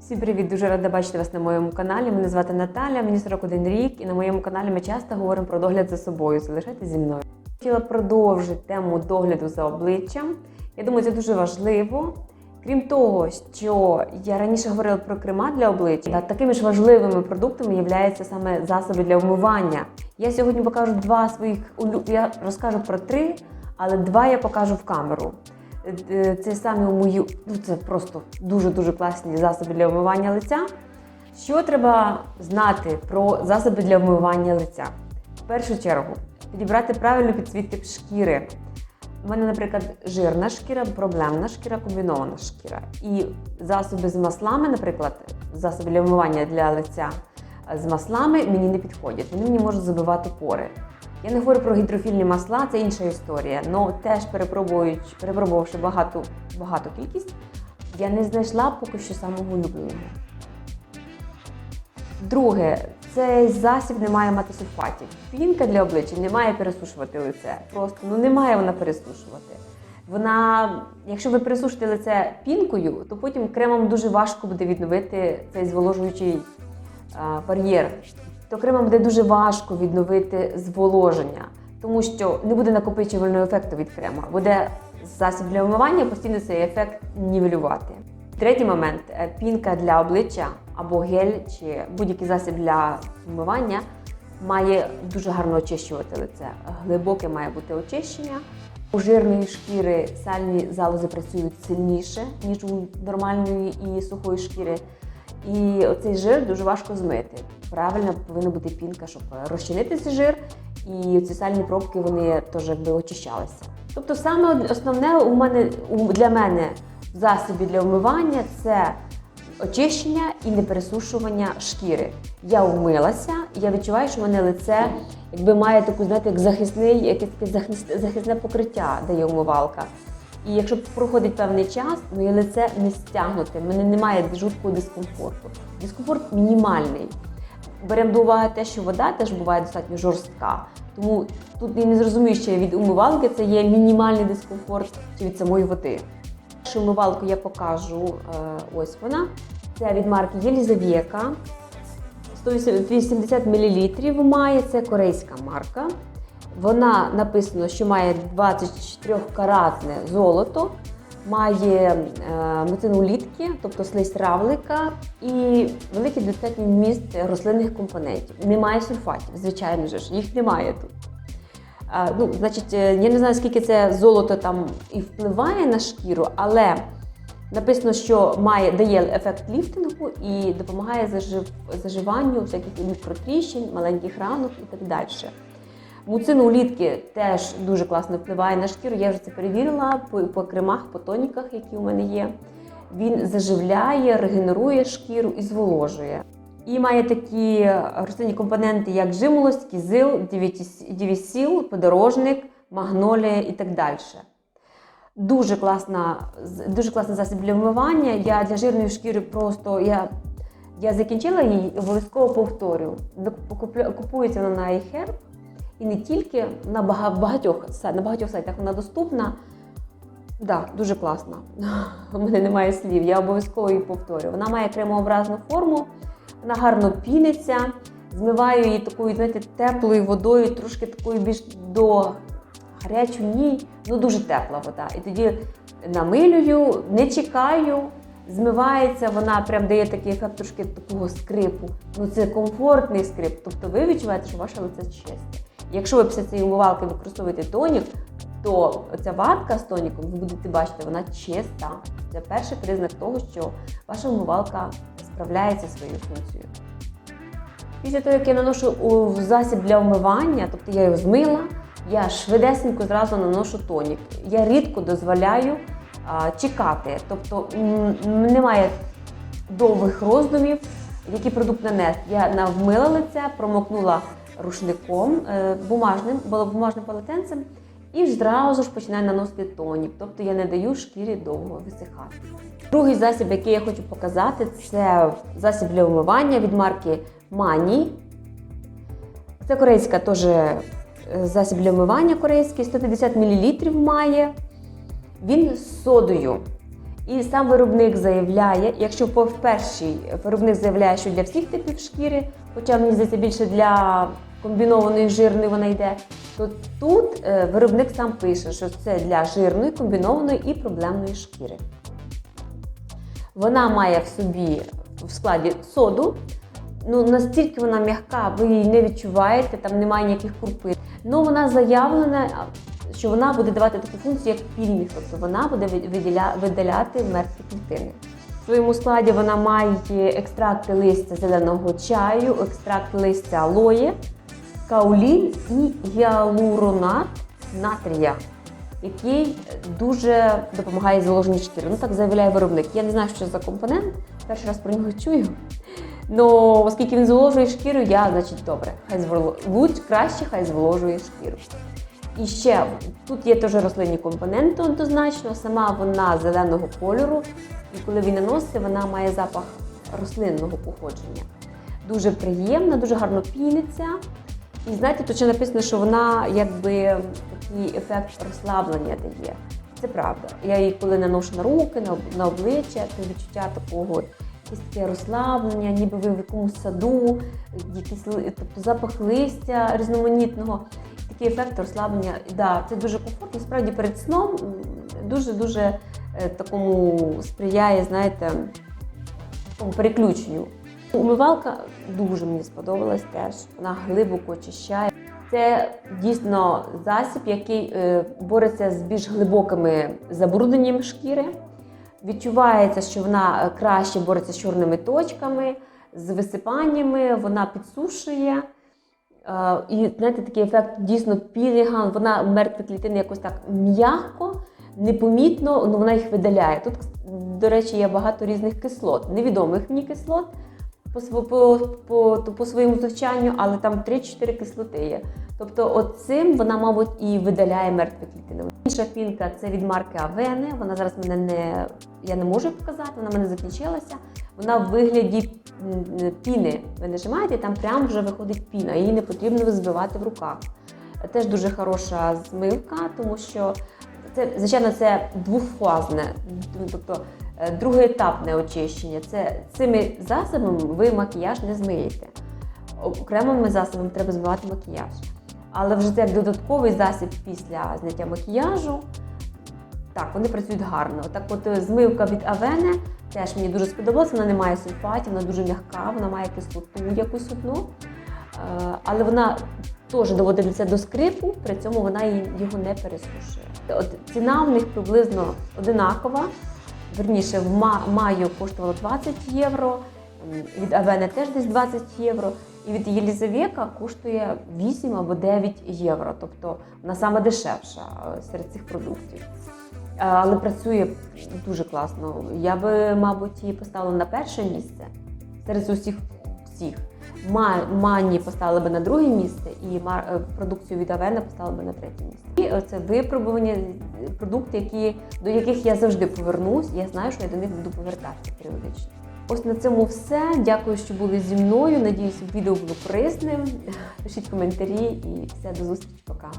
Всім привіт! Дуже рада бачити вас на моєму каналі. Мене звати Наталя, мені 41 рік, і на моєму каналі ми часто говоримо про догляд за собою. Залишайтесь зі мною. Хотіла продовжити тему догляду за обличчям. Я думаю, це дуже важливо. Крім того, що я раніше говорила про крема для обличчя, та такими ж важливими продуктами є саме засоби для вмивання. Я сьогодні покажу два своїх Я розкажу про три, але два я покажу в камеру. Е, Це саме у мою, ну це просто дуже-дуже класні засоби для вмивання лиця. Що треба знати про засоби для вмивання лиця? В першу чергу, підібрати правильну підсвітку шкіри. У мене, наприклад, жирна шкіра, проблемна шкіра, комбінована шкіра. І засоби з маслами, наприклад, засоби для вмивання для лиця з маслами мені не підходять. Вони мені можуть забивати пори. Я не говорю про гідрофільні масла, це інша історія. але теж перепробувавши багату, багату кількість, я не знайшла поки що самого улюбленого. Друге, цей засіб не має мати сульфатів. Пінка для обличчя не має пересушувати лице. Просто ну не має вона пересушувати. Вона, якщо ви пересушите лице пінкою, то потім кремом дуже важко буде відновити цей зволожуючий бар'єр. То кремом буде дуже важко відновити зволоження, тому що не буде накопичувального ефекту від крема. Буде засіб для вмивання постійно цей ефект нівелювати. Третій момент пінка для обличчя або гель чи будь-який засіб для вмивання має дуже гарно очищувати лице. Глибоке має бути очищення. У жирної шкіри сальні залози працюють сильніше, ніж у нормальної і сухої шкіри. І оцей жир дуже важко змити. Правильно повинна бути пінка, щоб розчинити цей жир, і ці сальні пробки вони теж якби очищалися. Тобто, саме основне у мене для мене в засобі для вмивання це очищення і непересушування шкіри. Я вмилася, я відчуваю, що мене лице якби має таку, знаєте, як захисний, якесь захисне покриття, дає умивалка. І якщо проходить певний час, моє лице не стягнуте, в мене немає жуткого дискомфорту. Дискомфорт мінімальний. Беремо до уваги те, що вода теж буває достатньо жорстка. Тому тут я не зрозумію, що від умивалки це є мінімальний дискомфорт чи від самої води. Першу умивалку я покажу. е, Ось вона. Це від марки Єлізавєка. 180 мл має, це корейська марка. Вона написано, що має 24-каратне золото, має е, мицину тобто слизь равлика, і великий достатній вміст рослинних компонентів. Немає сульфатів, звичайно ж, їх немає тут. Е, ну, значить, е, я не знаю, скільки це золото там і впливає на шкіру, але написано, що має, дає ефект ліфтингу і допомагає зажив, заживанню всяких мікротріщин, маленьких ранок і так далі. Муцин улітки теж дуже класно впливає на шкіру. Я вже це перевірила по, по кремах, по тоніках, які у мене є. Він заживляє, регенерує шкіру і зволожує. І має такі рослинні компоненти, як жимолость, кізил, дівісіл, подорожник, магнолія і так далі. Дуже класна, дуже класний засіб для вмивання. Я для жирної шкіри просто я, я закінчила її, обов'язково повторю. Купується вона на iHerb і не тільки на багатьох, на багатьох сайтах вона доступна. Так, да, дуже класна. У мене немає слів, я обов'язково її повторю. Вона має кремообразну форму, вона гарно піниться, змиваю її такою, знаєте, теплою водою, трошки такою більш до гарячу, ні, ну дуже тепла вода. І тоді намилюю, не чекаю, змивається, вона прям дає такий ефект трошки такого скрипу. Ну це комфортний скрип. Тобто ви відчуваєте, що ваше лице чисте. Якщо ви після цієї умивалки використовуєте тонік, то ця ватка з тоніком, ви будете бачити, вона чиста. Це перший признак того, що ваша умивалка справляється своєю функцією. Після того, як я наношу засіб для вмивання, тобто я його змила, я швидесенько зразу наношу тонік. Я рідко дозволяю а, чекати, тобто немає довгих роздумів, який продукт нанести. Я навмила лице, промокнула рушником е, бумажним, бумажним полотенцем, і зразу ж починаю наносити тонік. Тобто я не даю шкірі довго висихати. Другий засіб, який я хочу показати, це засіб для вмивання від марки Мані. Це корейська теж е, засіб для вмивання корейський, 150 мл має. Він з содою. І сам виробник заявляє, якщо по першій виробник заявляє, що для всіх типів шкіри, хоча мені здається більше для комбінованої жирної вона йде, то тут е, виробник сам пише, що це для жирної, комбінованої і проблемної шкіри. Вона має в собі в складі соду. Ну, настільки вона м'яка, ви її не відчуваєте, там немає ніяких крупин. Ну, вона заявлена, що вона буде давати таку функцію, як пільник, тобто вона буде видаляти мертві клітини. В своєму складі вона має екстракти листя зеленого чаю, екстракт листя алої, каолін і гіалуронат натрія, який дуже допомагає зволоженню шкіри. Ну так заявляє виробник. Я не знаю, що за компонент. Перший раз про нього чую. Ну, оскільки він зволожує шкіру, я, значить, добре, хай зволо... краще, хай зволожує шкіру. І ще тут є теж рослинні компоненти однозначно, сама вона зеленого кольору, і коли він наноситься, вона має запах рослинного походження. Дуже приємна, дуже гарно піниться. І знаєте, тут ще написано, що вона якби такий ефект розслаблення дає. Це правда. Я її коли наношу на руки, на, обличчя, то відчуття такого якесь таке розслаблення, ніби ви в якомусь саду, якийсь тобто запах листя різноманітного. Такий ефект розслаблення. Да, це дуже комфортно. Справді перед сном дуже дуже такому сприяє, знаєте, такому переключенню. Умивалка дуже мені сподобалась теж. Вона глибоко очищає. Це дійсно засіб, який е, бореться з більш глибокими забрудненнями шкіри. Відчувається, що вона е, краще бореться з чорними точками, з висипаннями, вона підсушує. Е, І знаєте, такий ефект дійсно пілінга, вона мертві клітини якось так м'яко, непомітно, ну вона їх видаляє. Тут, до речі, є багато різних кислот, невідомих мені кислот по, по, по, по своєму звучанню, але там 3-4 кислоти є. Тобто, от цим вона, мабуть, і видаляє мертві клітини. Інша пінка це від марки Авене. Вона зараз мене не я не можу показати, вона мене закінчилася. Вона в вигляді піни. Ви нажимаєте, там прямо вже виходить піна, її не потрібно збивати в руках. Теж дуже хороша змивка, тому що це, звичайно, це двофазне, тобто е, другоетапне очищення. Це цими засобами ви макіяж не змиєте. Окремими засобами треба збивати макіяж. Але вже це як додатковий засіб після зняття макіяжу. Так, вони працюють гарно. Так от е, змивка від Авене теж мені дуже сподобалася. Вона не має сульфатів, вона дуже м'яка, вона має кислоту якусь одну. Е, Але вона теж доводить це до скрипу, при цьому вона його не пересушує. От ціна в них приблизно одинакова. Верніше, в ма- маю коштувало 20 євро, від Авене теж десь 20 євро, і від Єлізавека коштує 8 або 9 євро. Тобто вона саме дешевша серед цих продуктів. Але працює дуже класно. Я би, мабуть, її поставила на перше місце серед усіх всіх. Ма- Мані поставили би на друге місце, і е, продукцію від Авена поставили би на третє місце. І це випробування е, продукти, які, до яких я завжди повернусь. Я знаю, що я до них буду повертатися періодично. Ось на цьому все. Дякую, що були зі мною. Надіюсь, відео було корисним. Пишіть коментарі і все до зустрічі. Пока.